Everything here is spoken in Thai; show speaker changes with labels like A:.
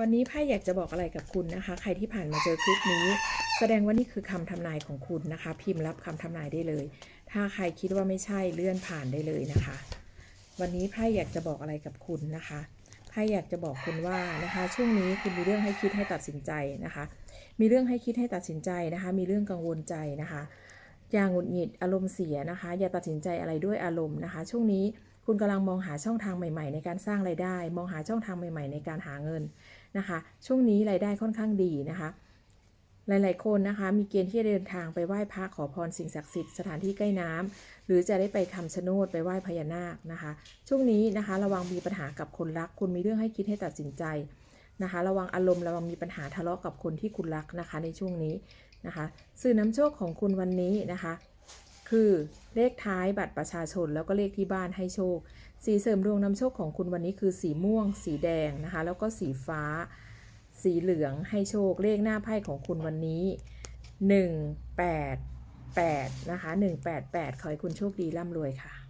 A: วันนี้ไพ่อยากจะบอกอะไรกับคุณนะคะ ใครที่ผ่านมาเจอคลิปนี้ แสดงว่านี่คือคำทำนายของคุณนะคะ พิมพ์รับคำทำนายได้เลย ถ้าใครคิดว่าไม่ใช่เลื่อนผ่านได้เลยนะคะ วันนี้ไพ่อยากจะบอกอะไรกับคุณนะคะไพ่อยากจะบอกคุณว่านะคะ ช่วงนี้คุณมีเรื่องให้คิดให้ตัดสินใจนะคะ มีเรื่องให้คิดให้ตัดสินใจนะคะ มีเรื่องกังวลใจนะคะ อย่างหงุดหงิดอารมณ์เสียนะคะ อย่าตัดสินใจอะไรด้วยอารมณ์นะคะ ช่วงนี้คุณกำลังมองหาช่องทางใหม่ ๆ ในการสร้างไรายได้ มองหาช่องทางใหม่ ๆ ในการหาเงิน นะคะ ช่วงนี้รายได้ค่อนข้างดีนะคะ หลาย ๆ คนนะคะ มีเกณฑ์ที่จะเดินทางไปไหว้พระขอพรสิ่งศักดิ์สิทธิ์สถานที่ใกล้น้ำหรือจะได้ไปคำชะโนดไปไหว้พญานาคนะคะ ช่วงนี้นะคะระวังมีปัญหากับคนรัก คุณมีเรื่องให้คิดให้ตัดสินใจนะคะ ระวังอารมณ์ระวังมีปัญหาทะเลาะกับคนที่คุณรักนะคะ ในช่วงนี้นะคะ สื่อนำโชคของคุณวันนี้นะคะ คือเลขท้ายบัตรประชาชนแล้วก็เลขที่บ้านให้โชค สีเสริมดวงนำโชคของคุณวันนี้คือสีม่วง สีแดงนะคะ แล้วก็สีฟ้า สีเหลืองให้โชค เลขหน้าไพ่ของคุณวันนี้ 1 8 8 นะคะ 188 ขอให้คุณโชคดีร่ำรวยค่ะ